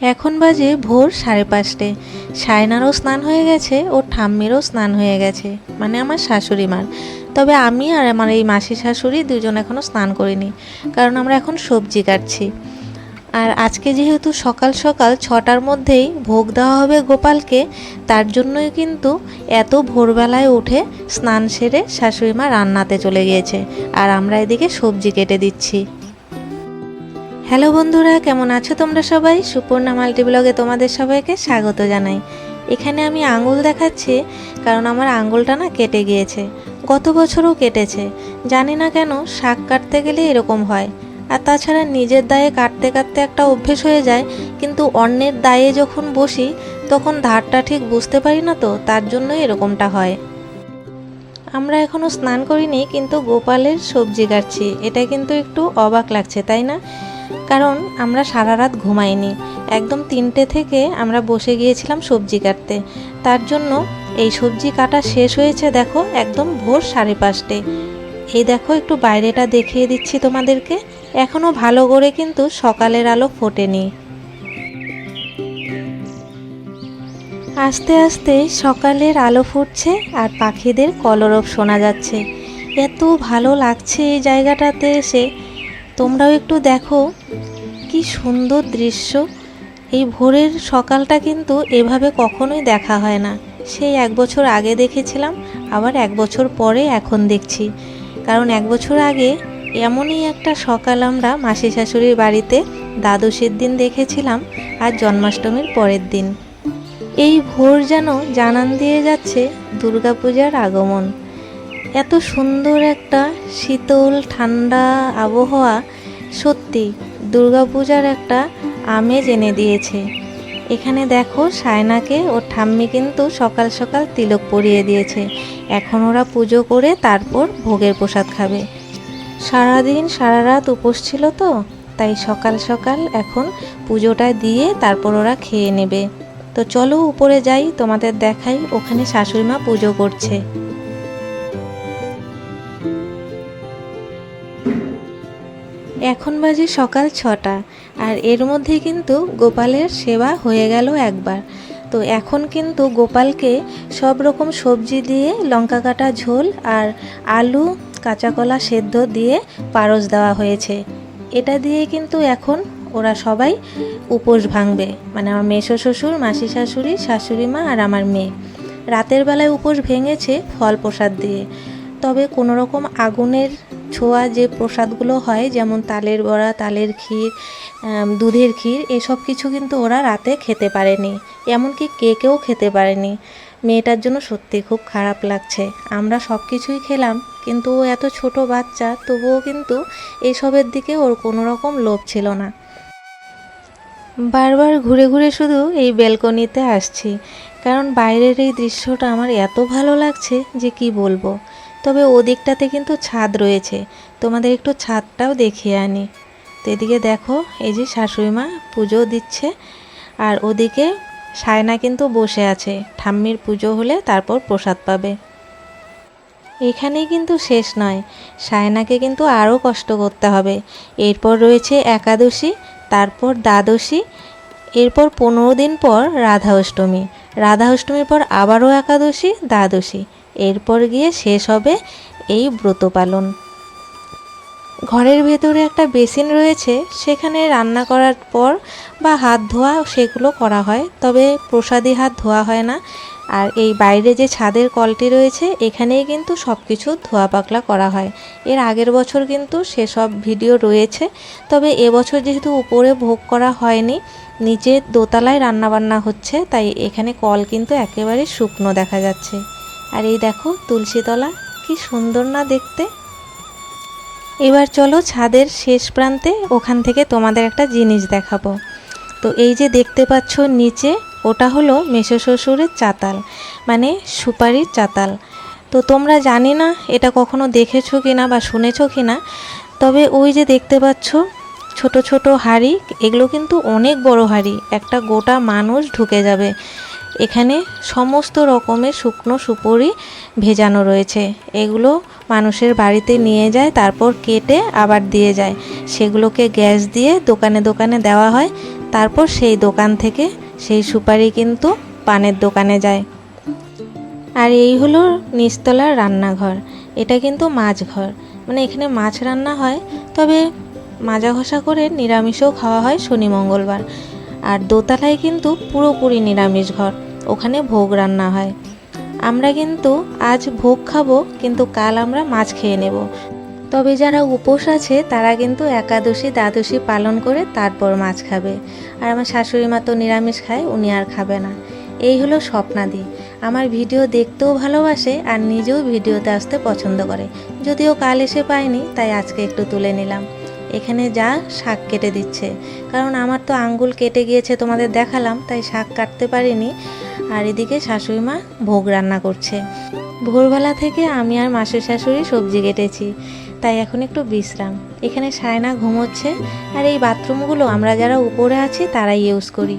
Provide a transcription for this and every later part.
এখন বাজে ভোর সাড়ে পাঁচটে। সায়নারও স্নান হয়ে গেছে, ওর ঠাম্মিরও স্নান হয়ে গেছে মানে আমার শাশুড়ি মার। তবে আমি আর আমার এই মাসি শাশুড়ি দুজন এখনও স্নান করিনি, কারণ আমরা এখন সবজি কাটছি। আর আজকে যেহেতু সকাল সকাল ছটার মধ্যেই ভোগ দেওয়া হবে গোপালকে, তার জন্যই কিন্তু এত ভোরবেলায় উঠে স্নান সেরে শাশুড়ি মা রান্নাতে চলে গিয়েছে, আর আমরা এদিকে সবজি কেটে দিচ্ছি। হ্যালো বন্ধুরা, কেমন আছো তোমরা সবাই? সুপর্ণা মাল্টি ব্লগে তোমাদের সবাইকে স্বাগত জানাই। এখানে আমি আঙুল দেখাচ্ছি, কারণ আমার আঙুলটা না কেটে গিয়েছে। গত বছরও কেটেছে। জানি না কেন, শাক কাটতে গেলে এরকম হয়। আর তাছাড়া নিজের দায়ে কাটতে কাটতে একটা অভ্যেস হয়ে যায়, কিন্তু অন্যের দায়ে যখন বসি, তখন ধারটা ঠিক বুঝতে পারি না তো, তার জন্যই এরকমটা হয়। আমরা এখনও স্নান করিনি, কিন্তু গোপালের সবজি কাটছি। এটা কিন্তু একটু অবাক লাগছে, তাই না? কারণ আমরা সারা রাত ঘুমাইনি। একদম তিনটে থেকে আমরা বসে গিয়েছিলাম সবজি কাটতে। তার জন্য এই সবজি কাটা শেষ হয়েছে দেখো একদম ভোর সাড়ে পাঁচটে। এই দেখো একটু বাইরেটা দেখিয়ে দিচ্ছি তোমাদেরকে। এখনও ভালো করে কিন্তু সকালের আলো ফোটেনি। আস্তে আস্তে সকালের আলো ফুটছে আর পাখিদের কলরব শোনা যাচ্ছে। এত ভালো লাগছে এই জায়গাটাতে এসে। তোমরাও একটু দেখো। কি সুন্দর দৃশ্য। এই ভোরের সকালটা কিন্তু এভাবে কখনোই দেখা হয় না। সেই এক বছর আগে দেখেছিলাম, আবার এক বছর পরে এখন দেখছি। কারণ এক বছর আগে এমনই একটা সকাল আমরা মাসি শাশুড়ির বাড়িতে দ্বাদশীর দিন দেখেছিলাম আর জন্মাষ্টমীর পরের দিন। এই ভোর যেন জানান দিয়ে যাচ্ছে দুর্গাপূজার আগমন। এত সুন্দর একটা শীতল, ঠান্ডা আবহাওয়া সত্যি দুর্গাপূজার একটা আমেজ এনে দিয়েছে। এখানে দেখো সায়নাকে ওর ঠাম্মি কিন্তু সকাল সকাল তিলক পরিয়ে দিয়েছে। এখন ওরা পুজো করে তারপর ভোগের প্রসাদ খাবে। সারাদিন সারা রাত উপোস ছিল তো, তাই সকাল সকাল এখন পুজোটা দিয়ে তারপর ওরা খেয়ে নেবে। তো চলো উপরে যাই, তোমাদের দেখাই, ওখানে শাশুড়ি মা পুজো করছে। এখন বাজে সকাল ছটা, আর এর মধ্যে কিন্তু গোপালের সেবা হয়ে গেল একবার। তো এখন কিন্তু গোপালকে সব রকম সবজি দিয়ে লঙ্কা কাটা ঝোল আর আলু কাঁচা কলা সেদ্ধ দিয়ে পারস দেওয়া হয়েছে। এটা দিয়ে কিন্তু এখন ওরা সবাই উপোস ভাঙবে মানে আমার মেসো শ্বশুর, মাসি শাশুড়ি শাশুড়ি মা আর আমার মেয়ে। রাতের বেলায় উপোস ভেঙেছে ফল প্রসাদ দিয়ে। তবে কোনো রকম আগুনের ছোঁয়া যে প্রসাদগুলো হয়, যেমন তালের বড়া, তালের ক্ষীর দুধের ক্ষীর, এসব কিছু কিন্তু ওরা রাতে খেতে পারেনি। এমনকি কেকেও খেতে পারেনি। মেয়েটার জন্য সত্যি খুব খারাপ লাগছে। আমরা সব কিছুই খেলাম, কিন্তু ও এত ছোট বাচ্চা, তবুও কিন্তু এসবের দিকে ওর কোনো রকম লোভ ছিল না। বারবার ঘুরে ঘুরে শুধু এই ব্যালকনিতে আসছি, কারণ বাইরের এই দৃশ্যটা আমার এত ভালো লাগছে যে কি বলব। তবে ওদিকটাতে কিন্তু ছাদ রয়েছে। তোমাদের একটু ছাদটাও দেখিয়ে আনি। তো এদিকে দেখো, এই যে শাশুড়ি মা পুজো দিচ্ছে। আর ওদিকে সায়না কিন্তু বসে আছে। ঠাম্মির পুজো হলে তারপর প্রসাদ পাবে। এখানেই কিন্তু শেষ নয়। সায়নাকে কিন্তু আরও কষ্ট করতে হবে। এরপর রয়েছে একাদশী, তারপর দ্বাদশী, এরপর পনেরো দিন পর রাধা অষ্টমী রাধা অষ্টমীর পর আবারও একাদশী, দ্বাদশী। এরপর গিয়ে শেষ হবে এই ব্রত পালন। ঘরের ভেতরে একটা বেসিন রয়েছে, সেখানে রান্না করার পর বা হাত ধোয়া সেগুলো করা হয়, তবে প্রসাদী হাত ধোয়া হয় না। আর এই বাইরে যে ছাদের কলটি রয়েছে, এখানেই কিন্তু সব কিছু ধোয়া পাকলা করা হয়। এর আগের বছর কিন্তু সেসব ভিডিও রয়েছে, তবে এবছর যেহেতু উপরে ভোগ করা হয়নি, নিচে দোতলায় রান্নাবান্না হচ্ছে, তাই এখানে কল কিন্তু একেবারে শুকনো দেখা যাচ্ছে। আর এই দেখো তুলসীতলা কি সুন্দর না দেখতে। এবার চলো ছাদের শেষ প্রান্তে ওখান থেকে তোমাদের একটা জিনিস দেখাবো। তো এই যে দেখতে পাচ্ছ নিচে, ওটা হলো মেসো শ্বশুরের চাতাল মানে সুপারির চাতাল। তো তোমরা জানি না এটা কখনো দেখেছ কি না বা শুনেছো কি না তবে ওই যে দেখতে পাচ্ছ ছোট ছোট হাঁড়ি, এগুলো কিন্তু অনেক বড় হাঁড়ি, একটা গোটা মানুষ ঢুকে যাবে। এখানে সমস্ত রকমের শুকনো সুপুরি ভেজানো রয়েছে। এগুলো মানুষের বাড়িতে নিয়ে যায়, তারপর কেটে আবার দিয়ে যায়। সেগুলোকে গ্যাস দিয়ে দোকানে দোকানে দেওয়া হয়। তারপর সেই দোকান থেকে সেই সুপারি কিন্তু পানের দোকানে যায়। আর এই হলো নিচতলার রান্নাঘর। এটা কিন্তু মাছ ঘর মানে এখানে মাছ রান্না হয়, তবে মাজা ঘষা করে নিরামিষও খাওয়া হয় শনি মঙ্গলবার। আর দোতলায় কিন্তু পুরোপুরি নিরামিষ ঘর। ওখানে ভোগ রান্না হয়। আমরা কিন্তু আজ ভোগ খাব, কিন্তু কাল আমরা মাছ খেয়ে নেব। তবে যারা উপোস আছে, তারা কিন্তু একাদশী, দ্বাদশী পালন করে তারপর মাছ খাবে। আর আমার শাশুড়ি মা তো নিরামিষ খায়, উনি আর খাবে না। এই হলো স্বপ্নাদি। আমার ভিডিও দেখতেও ভালোবাসে আর নিজেও ভিডিওতে আসতে পছন্দ করে। যদিও কাল এসে পাইনি, তাই আজকে একটু তুলে নিলাম। এখানে যা শাক কেটে দিচ্ছে। কারণ আমার তো আঙ্গুল কেটে গিয়েছে তোমাদের দেখালাম, তাই শাক কাটতে পারিনি। আর এদিকে শাশুড়ি মা ভোগ রান্না করছে। ভোরবেলা থেকে আমি আর মাসির শাশুড়ি সবজি কেটেছি, তাই এখন একটু বিশ্রাম। এখানে সায়না ঘুমোচ্ছে, আর এই বাথরুমগুলো আমরা যারা উপরে আছি তারাই ইউজ করি।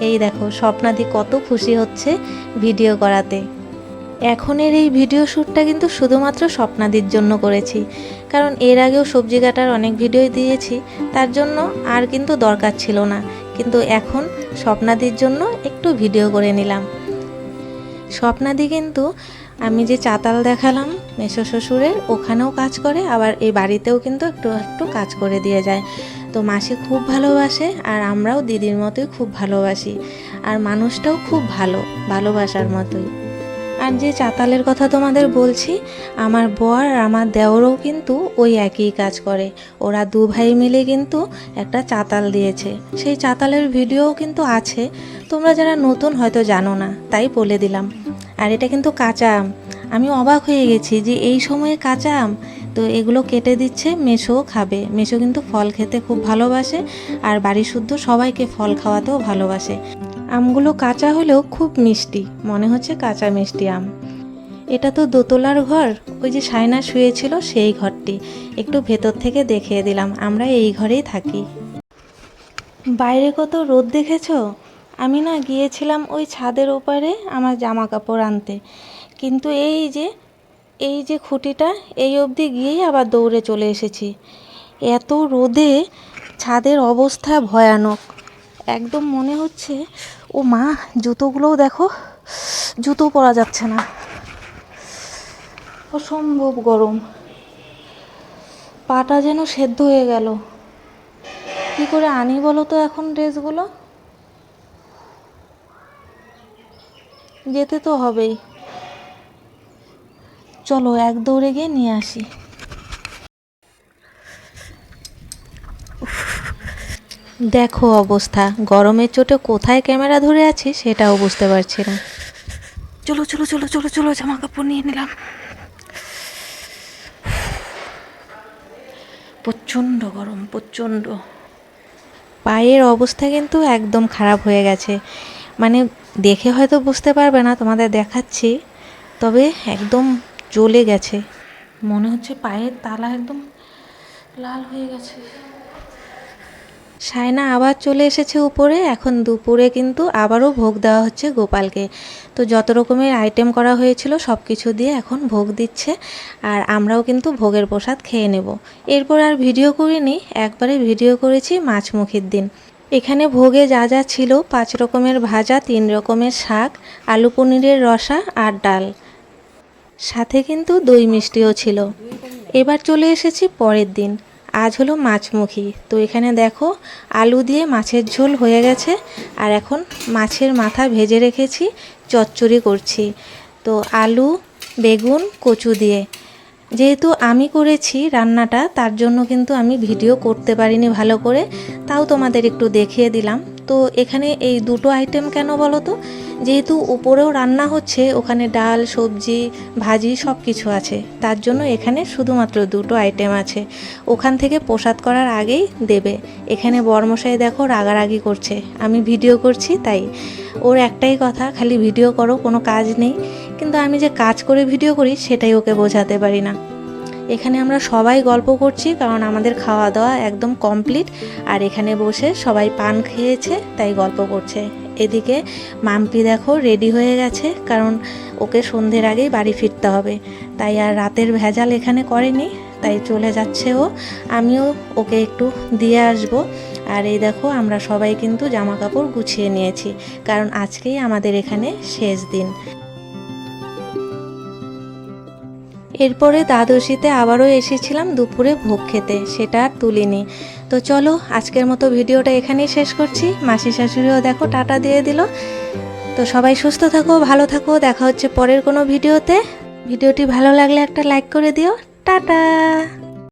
এই দেখো, স্বপ্নাদি কত খুশি হচ্ছে ভিডিও করাতে। এখনের এই ভিডিও শ্যুটটা কিন্তু শুধুমাত্র স্বপ্নাদির জন্য করেছি। কারণ এর আগেও সবজি কাটার অনেক ভিডিও দিয়েছি, তার জন্য আর কিন্তু দরকার ছিল না। কিন্তু এখন স্বপ্নাদির জন্য একটু ভিডিও করে নিলাম। স্বপ্নাদি কিন্তু আমি যে চাতাল দেখালাম মেসো শ্বশুরের, ওখানেও কাজ করে, আবার এই বাড়িতেও কিন্তু একটু একটু কাজ করে দিয়ে যায়। তো মাসি খুব ভালোবাসে আর আমরাও দিদির মতোই খুব ভালোবাসি। আর মানুষটাও খুব ভালো, ভালোবাসার মতোই। আর যে চাতালের কথা তোমাদের বলছি, আমার বর আর আমার দেওরও কিন্তু ওই একই কাজ করে। ওরা দু ভাই মিলে কিন্তু একটা চাতাল দিয়েছে। সেই চাতালের ভিডিও কিন্তু আছে। তোমরা যারা নতুন হয়তো জানো না, তাই বলে দিলাম। আর এটা কিন্তু কাঁচা আম। আমি অবাক হয়ে গেছি যে এই সময়ে কাঁচা আম। তো এগুলো কেটে দিচ্ছে মেশোও খাবে। মেশো কিন্তু ফল খেতে খুব ভালোবাসে, আর বাড়ি শুদ্ধ সবাইকে ফল খাওয়াতেও ভালোবাসে। আমগুলো কাঁচা হলেও খুব মিষ্টি। মনে হচ্ছে কাঁচা মিষ্টি আম। এটা তো দোতলার ঘর। ওই যে সায়না শুয়েছিল সেই ঘরটি। একটু ভেতর থেকে দেখিয়ে দিলাম, আমরা এই ঘরেই থাকি। বাইরে কত রোদ দেখেছ? আমি না গিয়েছিলাম ওই ছাদের ওপারে আমার জামা কাপড় আনতে। কিন্তু এই যে এই যে খুঁটিটা, এই অবধি গিয়েই আবার দৌড়ে চলে এসেছি। এত রোদে ছাদের অবস্থা ভয়ানক। একদম মনে হচ্ছে, ও মা, জুতোগুলোও দেখো, জুতো পরা যাচ্ছে না। অসম্ভব গরম। পাটা যেন সেদ্ধ হয়ে গেল। কি করে আনি বলো তো এখন ড্রেসগুলো? যেতে তো হবেই। চলো, এক দৌড়ে গিয়ে নিয়ে আসি। দেখো অবস্থা। গরমের চোটে কোথায় ক্যামেরা ধরে আছি সেটাও বুঝতে পারছি না। চলো চলো চলো চলো চলো জামা কাপড় নিয়ে নিলাম। প্রচণ্ড গরম প্রচণ্ড। পায়ের অবস্থা কিন্তু একদম খারাপ হয়ে গেছে। মানে দেখে হয়তো বুঝতে পারবে না তোমাদের দেখাচ্ছি। তবে একদম জ্বলে গেছে। মনে হচ্ছে পায়ের তালা একদম লাল হয়ে গেছে। সায়না আবার চলে এসেছে উপরে। এখন দুপুরে কিন্তু আবারও ভোগ দেওয়া হচ্ছে গোপালকে। তো যত রকমের আইটেম করা হয়েছিল সব কিছু দিয়ে এখন ভোগ দিচ্ছে আর আমরাও কিন্তু ভোগের প্রসাদ খেয়ে নেব। এরপর আর ভিডিও করিনি, একবারে ভিডিও করেছি মাছমুখির দিন। এখানে ভোগে যা যা ছিল, পাঁচ রকমের ভাজা, তিন রকমের শাক, আলু পনিরের রসা আর ডাল। সাথে কিন্তু দই মিষ্টিও ছিল। এবার চলে এসেছি পরের দিন। আজ হলো মাছমুখী। তো এখানে দেখো আলু দিয়ে মাছের ঝোল হয়ে গেছে, আর এখন মাছের মাথা ভেজে রেখেছি, চচ্চড়ি করছি। তো আলু, বেগুন, কচু দিয়ে। যেহেতু আমি করেছি রান্নাটা, তার জন্য কিন্তু আমি ভিডিও করতে পারিনি ভালো করে, তাও তোমাদের একটু দেখিয়ে দিলাম। তো এখানে এই দুটো আইটেম কেন বলো তো যেহেতু উপরেও রান্না হচ্ছে, ওখানে ডাল, সবজি, ভাজি সব কিছু আছে। তার জন্য এখানে শুধুমাত্র দুটো আইটেম আছে। ওখান থেকে প্রসাদ করার আগেই দেবে। এখানে বর্মশাই দেখো রাগারাগি করছে। আমি ভিডিও করছি তাই। ওর একটাই কথা, খালি ভিডিও করো, কোনো কাজ নেই। কিন্তু আমি যে কাজ করে ভিডিও করি, সেটাই ওকে বোঝাতে পারি না। এখানে আমরা সবাই গল্প করছি, কারণ আমাদের খাওয়া দাওয়া একদম কমপ্লিট আর এখানে বসে সবাই পান খেয়েছে, তাই গল্প করছে। এদিকে মাম্পি দেখো রেডি হয়ে গেছে, কারণ ওকে সন্ধ্যের আগেই বাড়ি ফিরতে হবে। তাই আর রাতের ভেজাল এখানে করেনি, তাই চলে যাচ্ছে ও। আমিও ওকে একটু দিয়ে আসব। আর এই দেখো আমরা সবাই কিন্তু জামা কাপড় গুছিয়ে নিয়েছি, কারণ আজকেই আমাদের এখানে শেষ দিন। এরপরে দ্বাদশীতে আবারও এসেছিলাম দুপুরে ভোগ খেতে, সেটা আর তুলিনি। তো চলো, আজকের মতো ভিডিওটা এখানেই শেষ করছি। মাসি শাশুড়িও দেখো টাটা দিয়ে দিল। তো সবাই সুস্থ থাকো, ভালো থাকো, দেখা হচ্ছে পরের কোনো ভিডিওতে। ভিডিওটি ভালো লাগলে একটা লাইক করে দিও। টাটা!